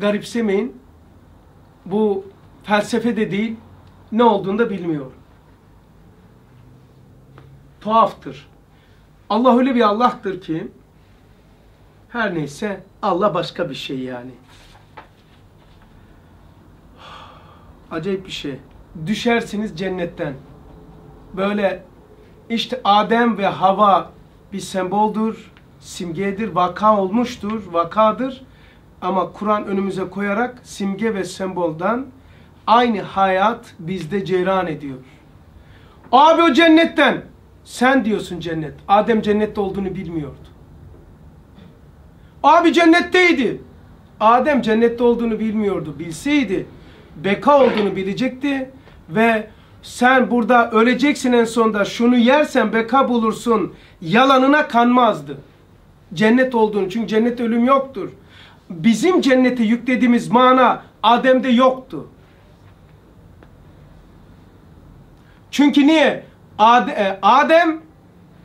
garipsemeyin. Bu felsefe de değil, ne olduğunu da bilmiyor. Tuhaftır. Allah öyle bir Allah'tır ki her neyse Allah başka bir şey yani. Acayip bir şey. Düşersiniz cennetten. Böyle işte Adem ve Hava bir semboldür, simgedir, vaka olmuştur, vakadır. Ama Kur'an önümüze koyarak simge ve semboldan aynı hayat bizde ceyran ediyor. Abi o cennetten. Sen diyorsun cennet. Adem cennette olduğunu bilmiyordu. Abi cennetteydi. Adem cennette olduğunu bilmiyordu. Bilseydi beka olduğunu bilecekti ve sen burada öleceksin en sonunda şunu yersen beka bulursun yalanına kanmazdı. Cennet olduğunu çünkü cennette ölüm yoktur. Bizim cennete yüklediğimiz mana Adem'de yoktu. Çünkü niye? E, Adem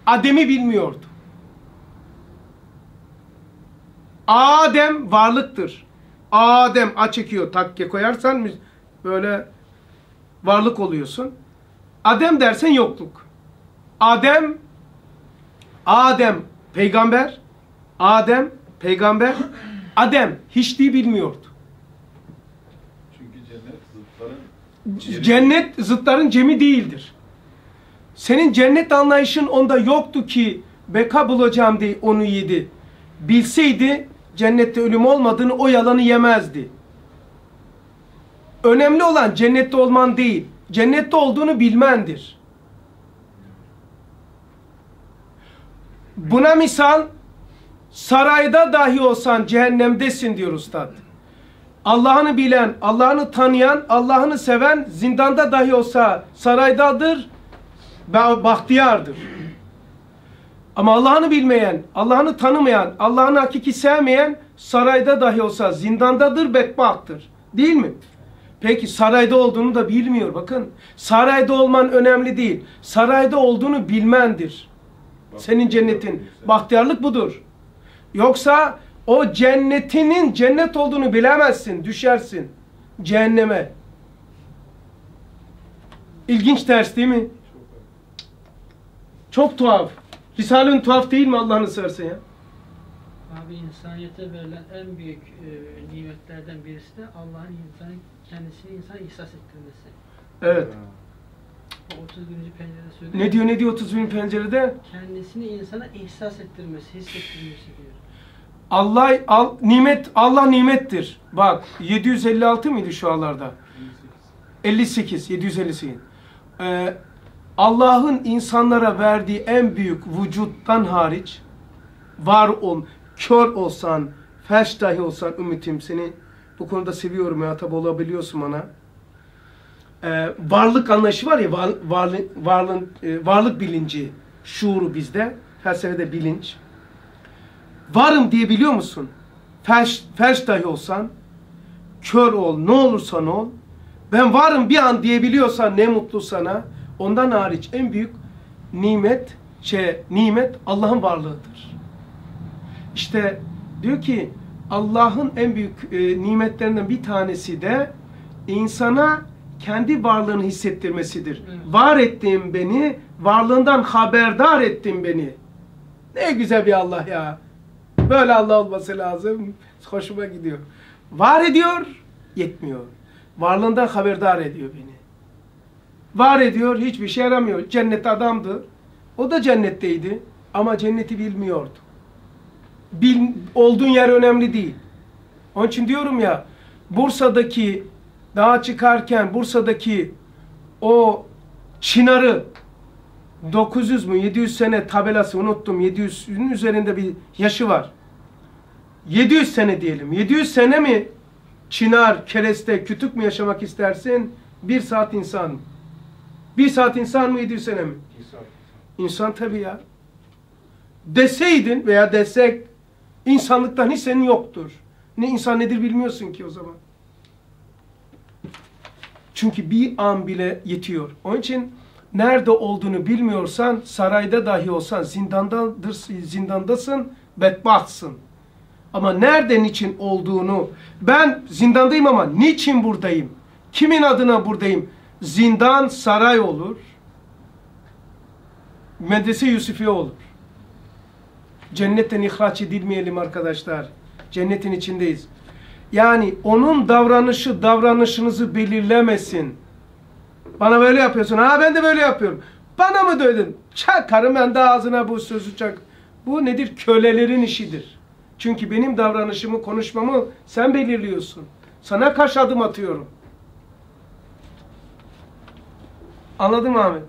Adem'i bilmiyordu. Adem varlıktır. Adem a çekiyor takke koyarsan böyle varlık oluyorsun. Adem dersen yokluk. Adem Adem peygamber Adem peygamber Adem hiçliği bilmiyordu. Çünkü cennet zıtların Cennet zıtların cemi değildir. Senin cennet anlayışın onda yoktu ki beka bulacağım diye onu yedi. Bilseydi cennette ölüm olmadığını o yalanı yemezdi. Önemli olan cennette olman değil, cennette olduğunu bilmendir. Buna misal sarayda dahi olsan cehennemdesin diyor ustad. Allah'ını bilen, Allah'ını tanıyan, Allah'ını seven zindanda dahi olsa saraydadır, bahtiyardır. Ama Allah'ını bilmeyen, Allah'ını tanımayan, Allah'ını hakiki sevmeyen sarayda dahi olsa zindandadır, bedbahttır. Değil mi? Peki sarayda olduğunu da bilmiyor bakın. Sarayda olman önemli değil. Sarayda olduğunu bilmendir. Senin cennetin. Bahtiyarlık budur. Yoksa o cennetinin cennet olduğunu bilemezsin. Düşersin. Cehenneme. İlginç ders değil mi? Çok tuhaf. Risale'nin tuhaf değil mi Allah'ını seversen ya? Abi insaniyete verilen en büyük e, nimetlerden birisi de Allah'ın insanı kendisini insan ihsas ettirmesi. Evet. O 31. pencerede söylüyor. Ne diyor ne diyor 31. pencerede? Kendisini insana ihsas ettirmesi, hissettirmesi diyor. Allah al, nimet Allah nimettir. Bak 756 mıydı şu anlarda? 58 758. Ee, Allah'ın insanlara verdiği en büyük vücuttan hariç var ol, kör olsan, felç dahi olsan ümitim seni bu konuda seviyorum ya tabi olabiliyorsun bana. Ee, varlık anlayışı var ya var, varlık, varlığın, e, varlık bilinci, şuuru bizde. Felsefede bilinç. Varım diyebiliyor musun? Felç, felç dahi olsan, kör ol, ne olursan ol. Ben varım bir an diyebiliyorsan ne mutlu sana. Ondan hariç en büyük nimet, şey, nimet Allah'ın varlığıdır. İşte diyor ki Allah'ın en büyük e, nimetlerinden bir tanesi de insana kendi varlığını hissettirmesidir. Evet. Var ettin beni, varlığından haberdar ettin beni. Ne güzel bir Allah ya. Böyle Allah olması lazım. Hoşuma gidiyor. Var ediyor, yetmiyor. Varlığından haberdar ediyor beni. Var ediyor, hiçbir şey yaramıyor. Cennet adamdı. O da cennetteydi. Ama cenneti bilmiyordu. Bil, olduğun yer önemli değil. Onun için diyorum ya, Bursa'daki dağa çıkarken Bursa'daki o çınarı 900 mü 700 sene tabelası unuttum. 700'ün üzerinde bir yaşı var. 700 sene diyelim. 700 sene mi çınar, kereste, kütük mü yaşamak istersin? Bir saat insan mı? Bir saat insan mı 700 sene mi? İnsan. İnsan tabii ya. Deseydin veya desek insanlıktan hiç senin yoktur. Ne insan nedir bilmiyorsun ki o zaman. Çünkü bir an bile yetiyor. Onun için nerede olduğunu bilmiyorsan sarayda dahi olsan zindandadır, zindandasın, bedbahtsın. Ama nereden için olduğunu, ben zindandayım ama niçin buradayım? Kimin adına buradayım? Zindan saray olur. Medrese Yusufiye olur. Cennetten ihraç edilmeyelim arkadaşlar. Cennetin içindeyiz. Yani onun davranışı davranışınızı belirlemesin. Bana böyle yapıyorsun. Ha ben de böyle yapıyorum. Bana mı dövdün? Çakarım ben de ağzına bu sözü çak. Bu nedir? Kölelerin işidir. Çünkü benim davranışımı, konuşmamı sen belirliyorsun. Sana kaç adım atıyorum. Anladın mı Ahmet?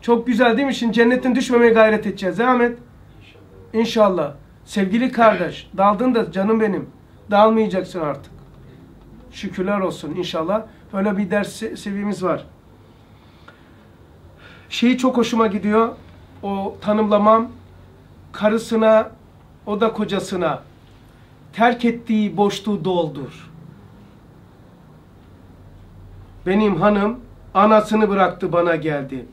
Çok güzel değil mi? Şimdi cennetten düşmemeye gayret edeceğiz. Ahmet? İnşallah. Sevgili kardeş, daldın da canım benim. Dağılmayacaksın artık. Şükürler olsun inşallah. Öyle bir ders se- seviyemiz var. Şeyi çok hoşuma gidiyor. O tanımlamam karısına, o da kocasına terk ettiği boşluğu doldur. Benim hanım anasını bıraktı bana geldi.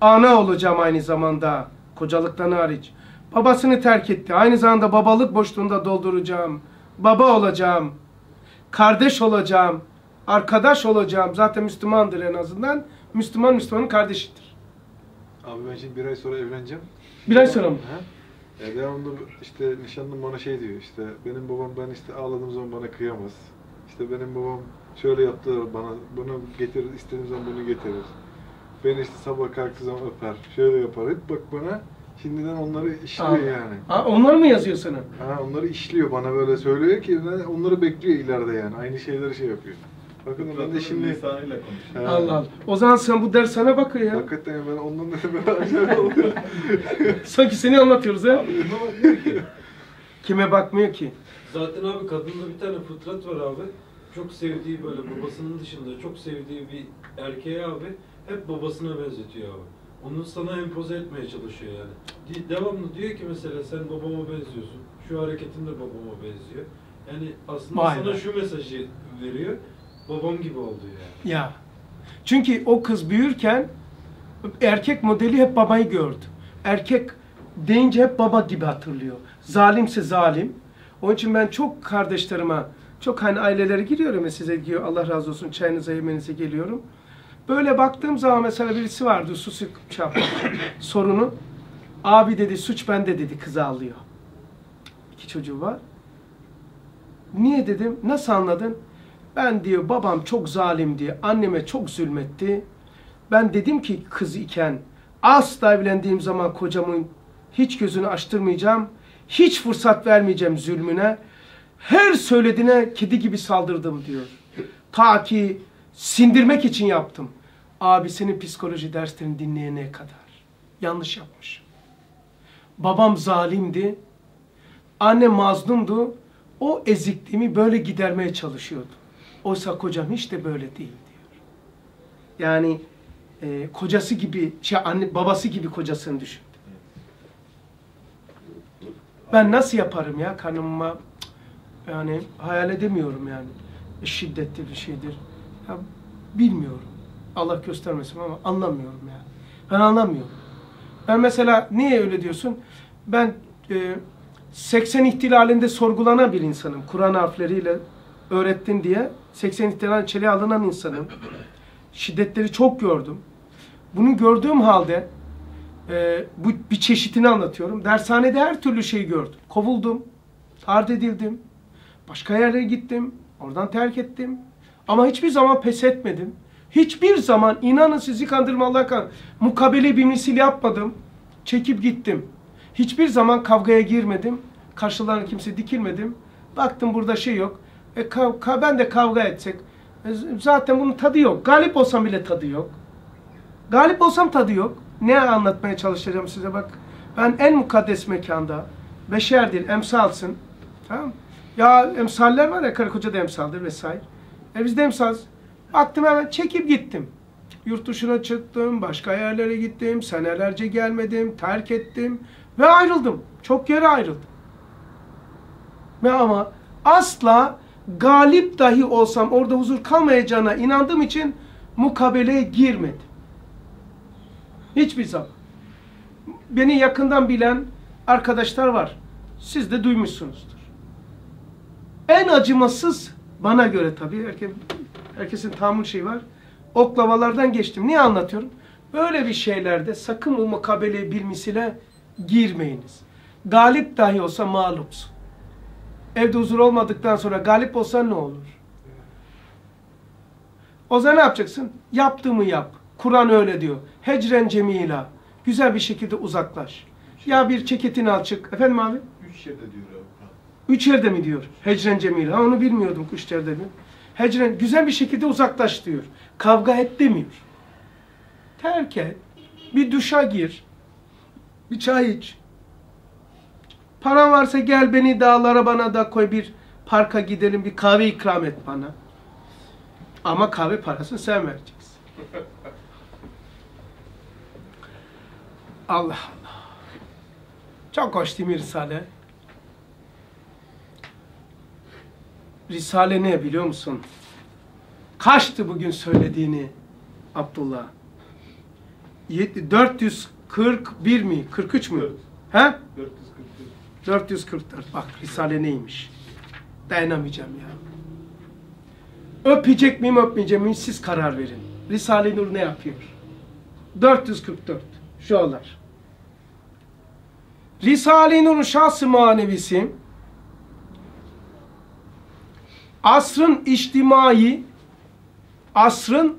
Ana olacağım aynı zamanda kocalıktan hariç. Babasını terk etti. Aynı zamanda babalık boşluğunda dolduracağım. Baba olacağım. Kardeş olacağım. Arkadaş olacağım. Zaten Müslümandır en azından. Müslüman Müslümanın kardeşidir. Abi ben şimdi bir ay sonra evleneceğim. Bir ay sonra mı? Ha? E devamlı işte nişanlım bana şey diyor işte benim babam ben işte ağladığım zaman bana kıyamaz. İşte benim babam şöyle yaptı bana bunu getirir istediğim zaman bunu getirir. Beni işte sabah kalktığı zaman öper. Şöyle yapar. Hep bak bana şimdiden onları işliyor Aa. yani. Aa, onlar mı yazıyor sana? Ha, onları işliyor bana böyle söylüyor ki onları bekliyor ileride yani. Aynı şeyleri şey yapıyor. Bakın ben de şimdi lisanıyla konuşuyor. Ha. Allah Allah. O zaman sen bu ders sana bakıyor ya. hakikaten ben ondan oluyor. Sanki seni anlatıyoruz ha. Abi buna bakıyor ki. Kime bakmıyor ki? Zaten abi kadında bir tane fıtrat var abi. Çok sevdiği böyle babasının dışında çok sevdiği bir erkeğe abi hep babasına benzetiyor abi. Onu sana empoze etmeye çalışıyor yani. Devamlı diyor ki mesela sen babama benziyorsun. Şu hareketin de babama benziyor. Yani aslında Vay sana be. şu mesajı veriyor. Babam gibi oldu yani. Ya. Çünkü o kız büyürken erkek modeli hep babayı gördü. Erkek deyince hep baba gibi hatırlıyor. Zalimse zalim. Onun için ben çok kardeşlerime, çok hani ailelere giriyorum ya size diyor Allah razı olsun çayınıza yemenize geliyorum. Böyle baktığım zaman mesela birisi vardı susuk yapmak, sorunu. Abi dedi suç bende dedi kızı alıyor. İki çocuğu var. Niye dedim? Nasıl anladın? Ben diyor babam çok zalim diye anneme çok zulmetti. Ben dedim ki kız iken asla evlendiğim zaman kocamın hiç gözünü açtırmayacağım. Hiç fırsat vermeyeceğim zulmüne. Her söylediğine kedi gibi saldırdım diyor. Ta ki sindirmek için yaptım. Abi senin psikoloji derslerini dinleyene kadar. Yanlış yapmış. Babam zalimdi. Anne mazlumdu. O ezikliğimi böyle gidermeye çalışıyordu. Oysa kocam hiç de böyle değil diyor. Yani e, kocası gibi, şey anne babası gibi kocasını düşün. Ben nasıl yaparım ya karnıma cık, yani hayal edemiyorum yani. Şiddetli bir şeydir. Ya, bilmiyorum. Allah göstermesin ama anlamıyorum ya. Ben anlamıyorum. Ben mesela niye öyle diyorsun? Ben e, 80 ihtilalinde sorgulanan bir insanım. Kur'an harfleriyle öğrettin diye 80 ihtilal içeriye alınan insanım. Şiddetleri çok gördüm. Bunu gördüğüm halde e, bu bir çeşitini anlatıyorum. Dershanede her türlü şeyi gördüm. Kovuldum, tard edildim, başka yerlere gittim, oradan terk ettim. Ama hiçbir zaman pes etmedim. Hiçbir zaman inanın sizi kandırma Allah kan mukabele bir misil yapmadım. Çekip gittim. Hiçbir zaman kavgaya girmedim. Karşılarına kimse dikilmedim. Baktım burada şey yok. E, kav- ka- ben de kavga etsek. e, zaten bunun tadı yok. Galip olsam bile tadı yok. Galip olsam tadı yok. Ne anlatmaya çalışacağım size bak. Ben en mukaddes mekanda beşerdir, emsalsın. Tamam? Ya emsaller var ya karı koca da emsaldir vesaire. E biz de emsalız. Baktım hemen çekip gittim. Yurt dışına çıktım, başka yerlere gittim, senelerce gelmedim, terk ettim ve ayrıldım. Çok yere ayrıldım. Ve ama asla galip dahi olsam orada huzur kalmayacağına inandığım için mukabeleye girmedim. Hiçbir zaman. Beni yakından bilen arkadaşlar var. Siz de duymuşsunuzdur. En acımasız bana göre tabii herkes, herkesin tahammül şeyi var. Oklavalardan geçtim. Niye anlatıyorum? Böyle bir şeylerde sakın o mukabele bilmisiyle girmeyiniz. Galip dahi olsa mağlupsun. Evde huzur olmadıktan sonra galip olsan ne olur? O zaman ne yapacaksın? Yaptığımı yap. Kur'an öyle diyor. Hecren cemila. Güzel bir şekilde uzaklaş. Ya bir ceketini al çık. Efendim abi? Üç yerde diyor abi. Üç yerde mi diyor? Hecren cemila. Ha, onu bilmiyordum üç yerde mi? Hecren güzel bir şekilde uzaklaş diyor. Kavga et demiyor. Terk et. Bir duşa gir. Bir çay iç. Paran varsa gel beni dağlara bana da koy bir parka gidelim bir kahve ikram et bana. Ama kahve parasını sen vereceksin. Allah Allah. Çok hoş değil mi Risale? Risale ne biliyor musun? Kaçtı bugün söylediğini Abdullah? Yet- 441 mi? 43 mü? Dört. He? 441. 444. Bak Risale neymiş? Dayanamayacağım ya. Öpecek miyim öpmeyecek miyim siz karar verin. Risale-i Nur ne yapıyor? 444. Şuralar. Risale-i Nur'un şahsı manevisi asrın içtimai asrın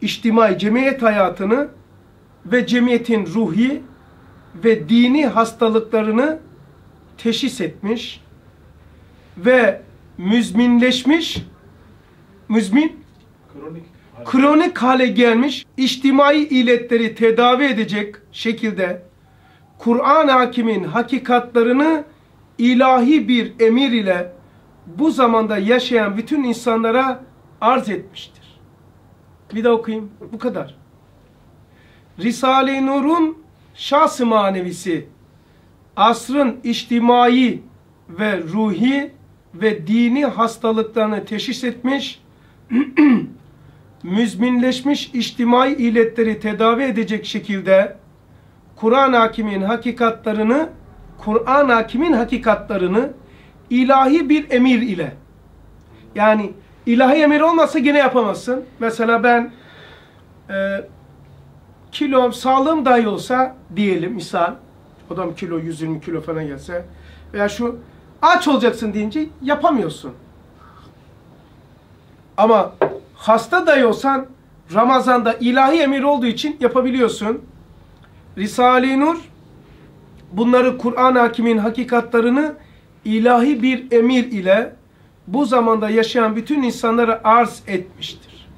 içtimai cemiyet hayatını ve cemiyetin ruhi ve dini hastalıklarını teşhis etmiş ve müzminleşmiş müzmin Kronik. kronik hale gelmiş içtimai illetleri tedavi edecek şekilde Kur'an hakimin hakikatlarını ilahi bir emir ile bu zamanda yaşayan bütün insanlara arz etmiştir. Bir de okuyayım. Bu kadar. Risale-i Nur'un şahs-ı manevisi asrın içtimai ve ruhi ve dini hastalıklarını teşhis etmiş müzminleşmiş içtimai illetleri tedavi edecek şekilde Kur'an hakimin hakikatlarını Kur'an hakimin hakikatlarını ilahi bir emir ile yani ilahi emir olmasa gene yapamazsın. Mesela ben e, kilom sağlığım dahi olsa diyelim misal adam kilo 120 kilo falan gelse veya şu aç olacaksın deyince yapamıyorsun. Ama hasta dahi olsan Ramazan'da ilahi emir olduğu için yapabiliyorsun. Risale-i Nur bunları Kur'an hakimin hakikatlarını ilahi bir emir ile bu zamanda yaşayan bütün insanlara arz etmiştir.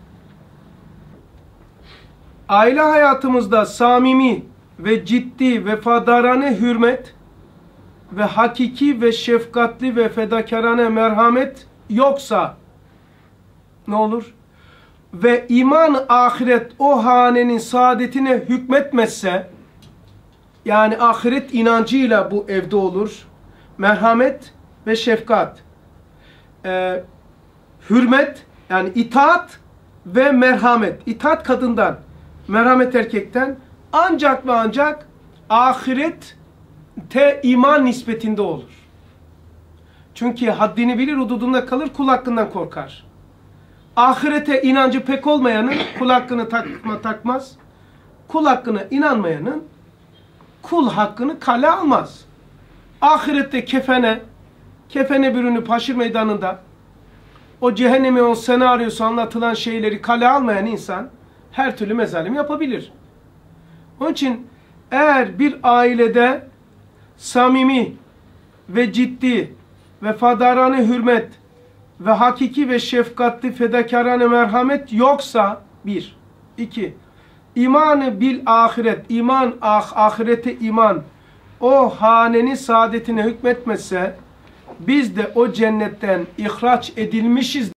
Aile hayatımızda samimi ve ciddi vefadarane hürmet ve hakiki ve şefkatli ve fedakarane merhamet yoksa ne olur? Ve iman ahiret o hanenin saadetine hükmetmezse yani ahiret inancıyla bu evde olur. Merhamet ve şefkat. Ee, hürmet yani itaat ve merhamet. İtaat kadından, merhamet erkekten ancak ve ancak ahirette iman nispetinde olur. Çünkü haddini bilir, hududunda kalır, kul hakkından korkar. Ahirete inancı pek olmayanın kul hakkını takma, takmaz. Kul hakkına inanmayanın kul hakkını kale almaz. Ahirette kefene, kefene bürünüp haşir meydanında o cehennemi o senaryosu anlatılan şeyleri kale almayan insan her türlü mezalim yapabilir. Onun için eğer bir ailede samimi ve ciddi ve fadarane hürmet ve hakiki ve şefkatli fedakarane merhamet yoksa bir, iki, imanı bil ahiret, iman ah, ahirete iman. O hanenin saadetine hükmetmezse biz de o cennetten ihraç edilmişiz